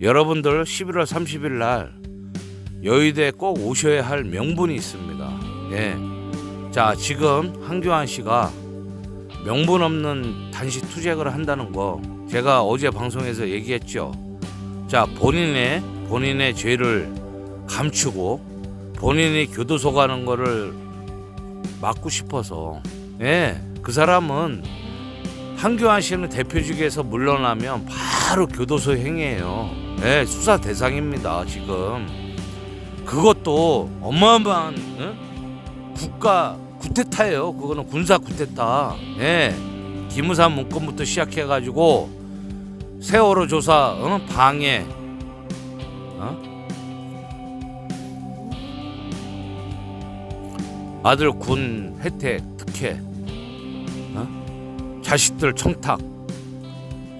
여러분들 11월 30일 날 여의도에 꼭 오셔야 할 명분이 있습니다. 예. 자, 지금 한교안 씨가 명분 없는 단시 투쟁을 한다는 거 제가 어제 방송에서 얘기했죠. 자, 본인의 본인의 죄를 감추고 본인이 교도소 가는 거를 막고 싶어서 예. 그 사람은 한교안 씨는 대표직에서 물러나면 바로 교도소 행위예요. 예, 수사 대상입니다, 지금. 그것도 어마어마한 어? 국가 구테타예요. 그거는 군사 구테타. 예. 기무사 문건부터 시작해가지고 세월호 조사 어? 방해. 어? 아들 군 혜택 특혜. 어? 자식들 청탁.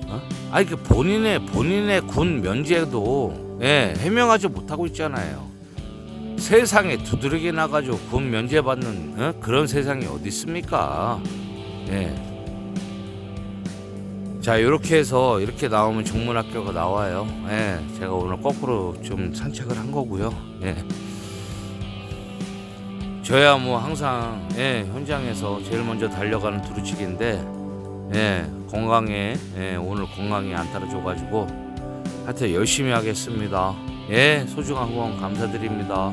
어? 아니 그 본인의 본인의 군 면제도 예, 해명하지 못하고 있잖아요. 세상에 두드러기 나가지고 군 면제 받는 어? 그런 세상이 어디 있습니까? 예. 자 이렇게 해서 이렇게 나오면 정문학교가 나와요. 예, 제가 오늘 거꾸로 좀 산책을 한 거고요. 예. 저야 뭐 항상 예, 현장에서 제일 먼저 달려가는 두루치기인데 예, 건강에 예, 오늘 건강이 안 따라줘가지고 하여튼 열심히 하겠습니다. 예, 소중한 후원 감사드립니다.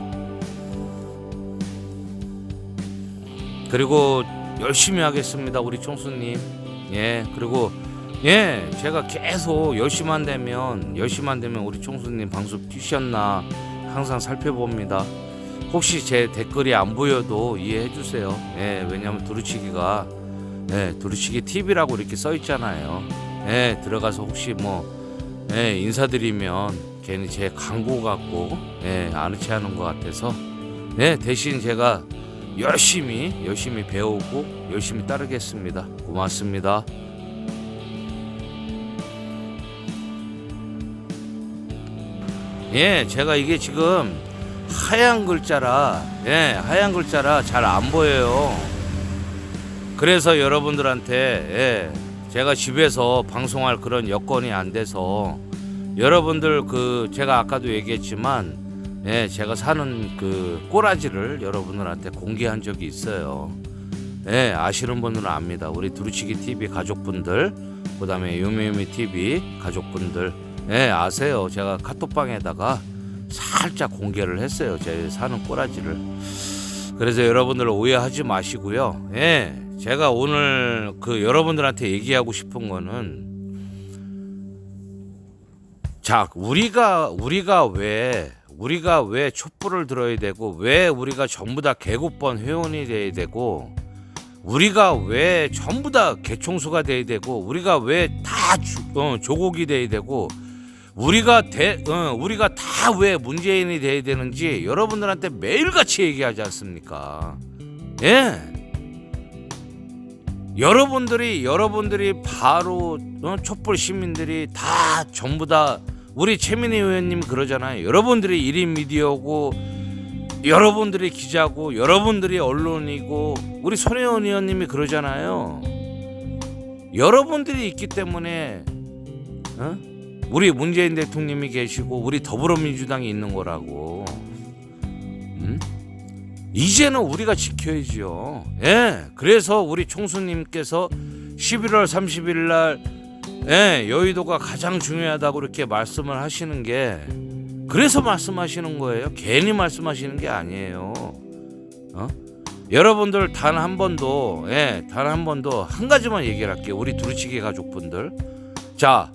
그리고 열심히 하겠습니다, 우리 총수님. 예, 그리고 예, 제가 계속 열심히 안 되면 열심히 안 되면 우리 총수님 방송 뛰셨나 항상 살펴봅니다. 혹시 제 댓글이 안 보여도 이해해 주세요. 예, 왜냐면 두루치기가 예, 두루치기 TV라고 이렇게 써 있잖아요. 예, 들어가서 혹시 뭐 예, 인사드리면 괜히 제 광고 같고 예, 아는 체 하는 것 같아서 예, 대신 제가 열심히 열심히 배우고 열심히 따르겠습니다. 고맙습니다. 예, 제가 이게 지금 하얀 글자라 예, 하얀 글자라 잘 안 보여요. 그래서 여러분들한테 예, 제가 집에서 방송할 그런 여건이 안 돼서 여러분들 그 제가 아까도 얘기했지만 예, 제가 사는 그 꼬라지를 여러분들한테 공개한 적이 있어요. 예, 아시는 분들은 압니다. 우리 두루치기 TV 가족분들, 그다음에 요미요미 TV 가족분들, 예, 아세요. 제가 카톡방에다가 살짝 공개를 했어요. 제 사는 꼬라지를. 그래서 여러분들 오해하지 마시고요. 예, 제가 오늘 그 여러분들한테 얘기하고 싶은 거는 자, 우리가 우리가 왜 우리가 왜 촛불을 들어야 되고 왜 우리가 전부 다 개국번 회원이 돼야 되고 우리가 왜 전부 다 개총수가 돼야 되고 우리가 왜 다 어, 조국이 돼야 되고 우리가 대 어, 우리가 다 왜 문재인이 돼야 되는지 여러분들한테 매일같이 얘기하지 않습니까? 예. 여러분들이 여러분들이 바로 어, 촛불 시민들이 다 전부 다 우리 최민희 의원님 그러잖아요. 여러분들이 1인 미디어고 여러분들이 기자고 여러분들이 언론이고 우리 손혜원 의원님이 그러잖아요. 여러분들이 있기 때문에 어? 우리 문재인 대통령이 계시고 우리 더불어민주당이 있는 거라고. 음? 이제는 우리가 지켜야지요. 예. 그래서 우리 총수님께서 11월 30일 날 예, 여의도가 가장 중요하다고 이렇게 말씀을 하시는 게 그래서 말씀하시는 거예요. 괜히 말씀하시는 게 아니에요. 어? 여러분들 단 한 번도 예, 단 한 번도 한 가지만 얘기를 할게요. 우리 두루치기 가족분들. 자,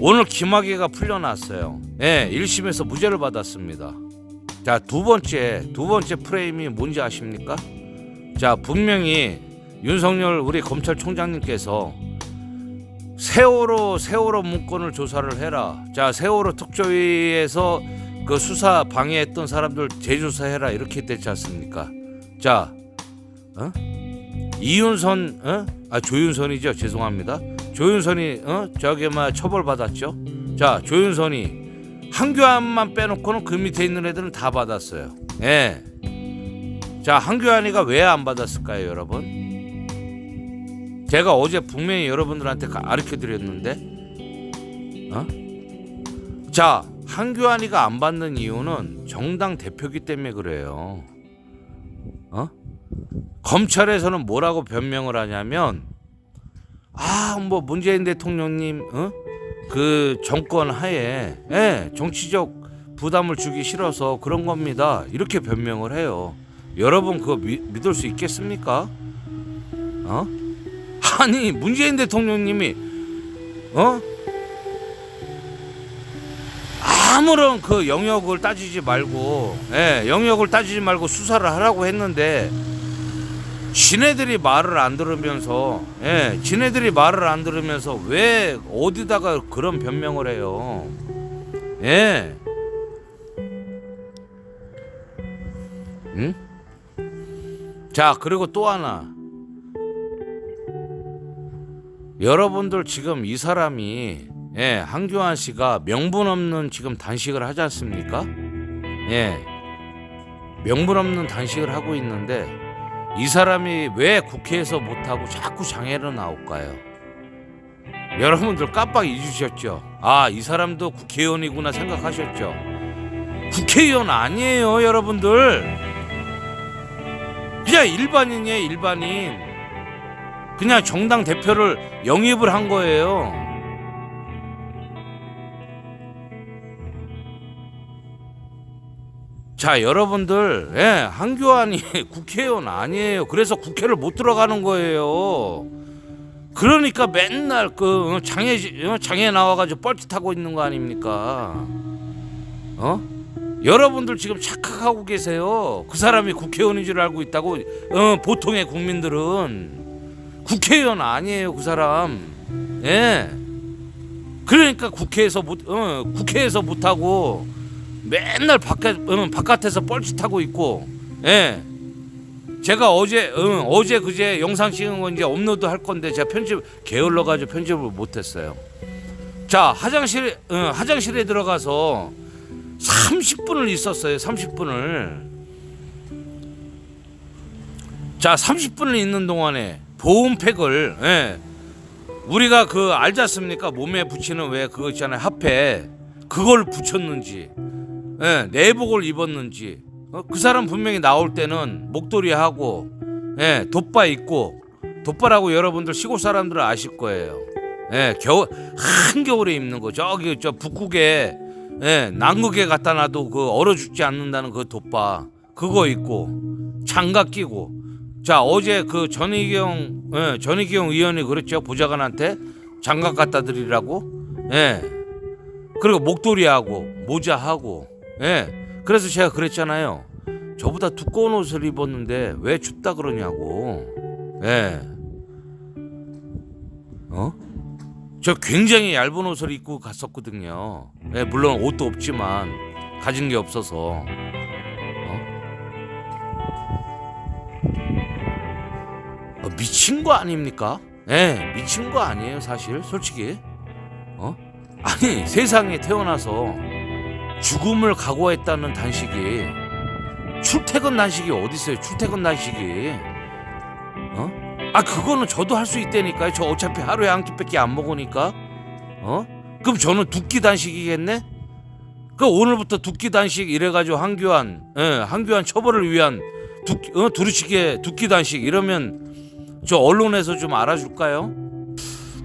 오늘 김학의가 풀려났어요. 예, 1심에서 무죄를 받았습니다. 자, 두 번째, 두 번째 프레임이 뭔지 아십니까? 자, 분명히 윤석열 우리 검찰총장님께서 세월호 세월호 문건을 조사를 해라. 자, 세월호 특조위에서 그 수사 방해했던 사람들 재조사해라 이렇게 됐지 않습니까? 자, 어? 이윤선, 어? 아 조윤선이죠. 죄송합니다. 조윤선이 어? 저기 막 처벌 받았죠. 자, 조윤선이 한교안만 빼놓고는 그 밑에 있는 애들은 다 받았어요. 예. 자, 한교안이가 왜 안 받았을까요, 여러분? 제가 어제 분명히 여러분들한테 가르쳐 드렸는데, 어? 자, 한교안이가 안 받는 이유는 정당 대표기 때문에 그래요. 어? 검찰에서는 뭐라고 변명을 하냐면 아, 뭐 문재인 대통령님 어? 그 정권 하에 예, 정치적 부담을 주기 싫어서 그런 겁니다. 이렇게 변명을 해요. 여러분 그거 미, 믿을 수 있겠습니까? 어? 아니 문재인 대통령님이 어? 아무런 그 영역을 따지지 말고 예, 영역을 따지지 말고 수사를 하라고 했는데 지네들이 말을 안 들으면서 예, 지네들이 말을 안 들으면서 왜 어디다가 그런 변명을 해요? 예. 응? 자, 그리고 또 하나. 여러분들 지금 이 사람이 예, 한교안 씨가 명분 없는 지금 단식을 하지 않습니까? 예. 명분 없는 단식을 하고 있는데 이 사람이 왜 국회에서 못하고 자꾸 장애로 나올까요? 여러분들 깜빡 잊으셨죠? 아, 이 사람도 국회의원이구나 생각하셨죠? 국회의원 아니에요, 여러분들. 그냥 일반인이에요, 일반인. 그냥 정당 대표를 영입을 한 거예요. 자, 여러분들, 예, 한교안이 국회의원 아니에요. 그래서 국회를 못 들어가는 거예요. 그러니까 맨날 그 어, 장애 어, 장애 나와가지고 뻘짓하고 있는 거 아닙니까? 어? 여러분들 지금 착각하고 계세요. 그 사람이 국회의원인 줄 알고 있다고 어, 보통의 국민들은 국회의원 아니에요. 그 사람. 예. 그러니까 국회에서 못 어, 국회에서 못 하고 맨날 바깥 어, 바깥에서 뻘짓하고 있고. 예. 제가 어제 응, 어제 그제 영상 찍은 거 이제 업로드 할 건데 제가 편집 게을러 가지고 편집을 못 했어요. 자, 화장실에 응, 화장실에 들어가서 30분을 있었어요. 30분을. 자, 30분을 있는 동안에 보온팩을 예. 우리가 그 알지 않습니까? 몸에 붙이는 왜 그거 있잖아요. 핫팩. 그걸 붙였는지. 예, 내복을 입었는지. 어? 그 사람 분명히 나올 때는 목도리 하고 예, 돗바 입고 돗바라고 여러분들 시골 사람들은 아실 거예요. 예, 겨울 한겨울에 입는 거 저기 저 북극에 예, 남극에 갖다 놔도 그 얼어 죽지 않는다는 그 돗바 그거 입고 장갑 끼고 자 어제 그 전희경 예, 전희경 의원이 그랬죠 보좌관한테 장갑 갖다 드리라고 예 그리고 목도리 하고 모자 하고 예 그래서 제가 그랬잖아요 저보다 두꺼운 옷을 입었는데 왜 춥다 그러냐고 예 어? 저 굉장히 얇은 옷을 입고 갔었거든요. 예, 물론 옷도 없지만 가진 게 없어서. 어? 어, 미친 거 아닙니까? 예, 미친 거 아니에요, 사실, 솔직히. 어? 아니, 세상에 태어나서 죽음을 각오했다는 단식이 출퇴근 단식이 어디 있어요? 출퇴근 단식이. 어? 아 그거는 저도 할 수 있다니까요. 저 어차피 하루에 한 끼밖에 안 먹으니까. 어? 그럼 저는 두 끼 단식이겠네? 그 오늘부터 두 끼 단식 이래가지고 한교안, 예, 한교안 처벌을 위한 두, 끼- 어, 두루치게 두 끼 단식 이러면 저 언론에서 좀 알아줄까요?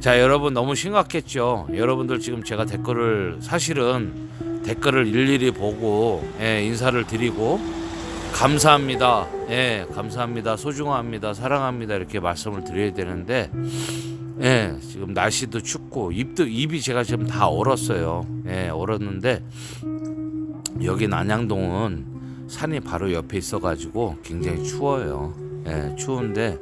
자 여러분 너무 심각했죠. 여러분들 지금 제가 댓글을 사실은 댓글을 일일이 보고 예, 인사를 드리고 감사합니다. 예, 감사합니다. 소중합니다. 사랑합니다. 이렇게 말씀을 드려야 되는데, 예, 지금 날씨도 춥고 입도 입이 제가 지금 다 얼었어요. 예, 얼었는데 여기 난양동은 산이 바로 옆에 있어 가지고 굉장히 추워요. 예, 추운데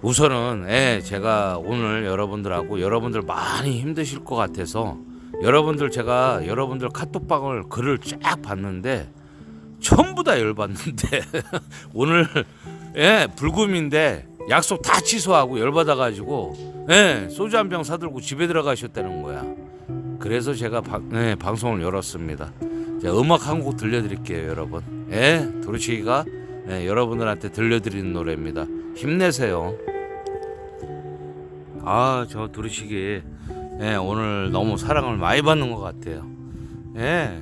우선은 예, 제가 오늘 여러분들하고 여러분들 많이 힘드실 것 같아서 여러분들 제가 여러분들 카톡방을 글을 쫙 봤는데 전부 다 열받는데 오늘 예 불금인데 약속 다 취소하고 열받아가지고 예 소주 한 병 사들고 집에 들어가셨다는 거야. 그래서 제가 방, 예, 방송을 열었습니다. 자, 음악 한 곡 들려드릴게요, 여러분. 예, 도르치기가 예, 여러분들한테 들려드리는 노래입니다. 힘내세요. 아, 저 도르치기 예, 오늘 너무 사랑을 많이 받는 것 같아요. 예.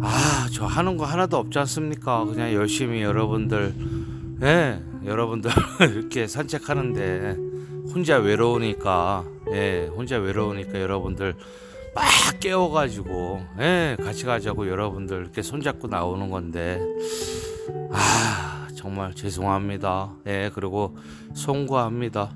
아, 저 하는 거 하나도 없지 않습니까? 그냥 열심히 여러분들, 예, 여러분들 이렇게 산책하는데 혼자 외로우니까, 예, 혼자 외로우니까 여러분들 막 깨워가지고, 예, 같이 가자고 여러분들 이렇게 손잡고 나오는 건데, 아, 정말 죄송합니다. 예, 그리고 송구합니다.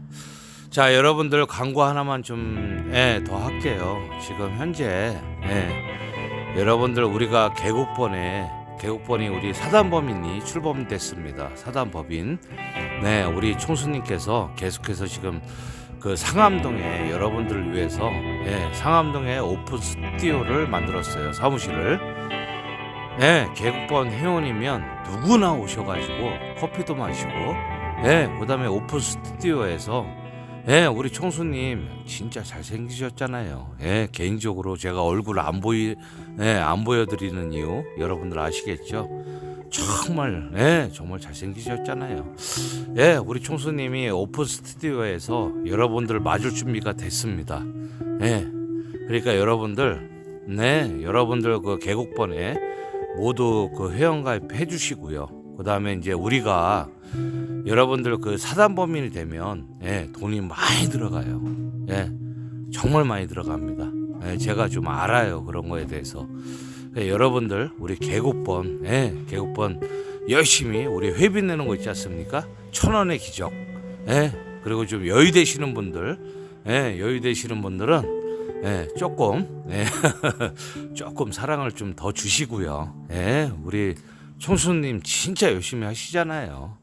자, 여러분들 광고 하나만 좀, 예, 더 할게요. 지금 현재, 예, 여러분들 우리가 개국번에, 개국번이 우리 사단법인이 출범됐습니다. 사단법인. 네, 우리 총수님께서 계속해서 지금 그 상암동에 여러분들을 위해서, 예, 상암동에 오픈 스튜디오를 만들었어요. 사무실을. 예, 개국번 회원이면 누구나 오셔가지고 커피도 마시고, 예, 그 다음에 오픈 스튜디오에서, 예, 우리 총수님 진짜 잘생기셨잖아요. 예, 개인적으로 제가 얼굴 안 보이, 예, 안 보여드리는 이유 여러분들 아시겠죠? 정말, 예, 정말 잘생기셨잖아요. 예, 우리 총수님이 오픈 스튜디오에서 여러분들 맞을 준비가 됐습니다. 예, 그러니까 여러분들, 네, 여러분들 그 개국번에 모두 그 회원가입 해 주시고요. 그 다음에 이제 우리가 여러분들 그 사단법인이 되면 예, 돈이 많이 들어가요. 예, 정말 많이 들어갑니다. 예, 제가 좀 알아요 그런 거에 대해서. 예, 여러분들 우리 개국번, 예, 개국번 열심히 우리 회비 내는 거 있지 않습니까? 천 원의 기적. 예, 그리고 좀 여유 되시는 분들, 예, 여유 되시는 분들은 예, 조금, 예, 조금 사랑을 좀 더 주시고요. 예, 우리 총수님 진짜 열심히 하시잖아요.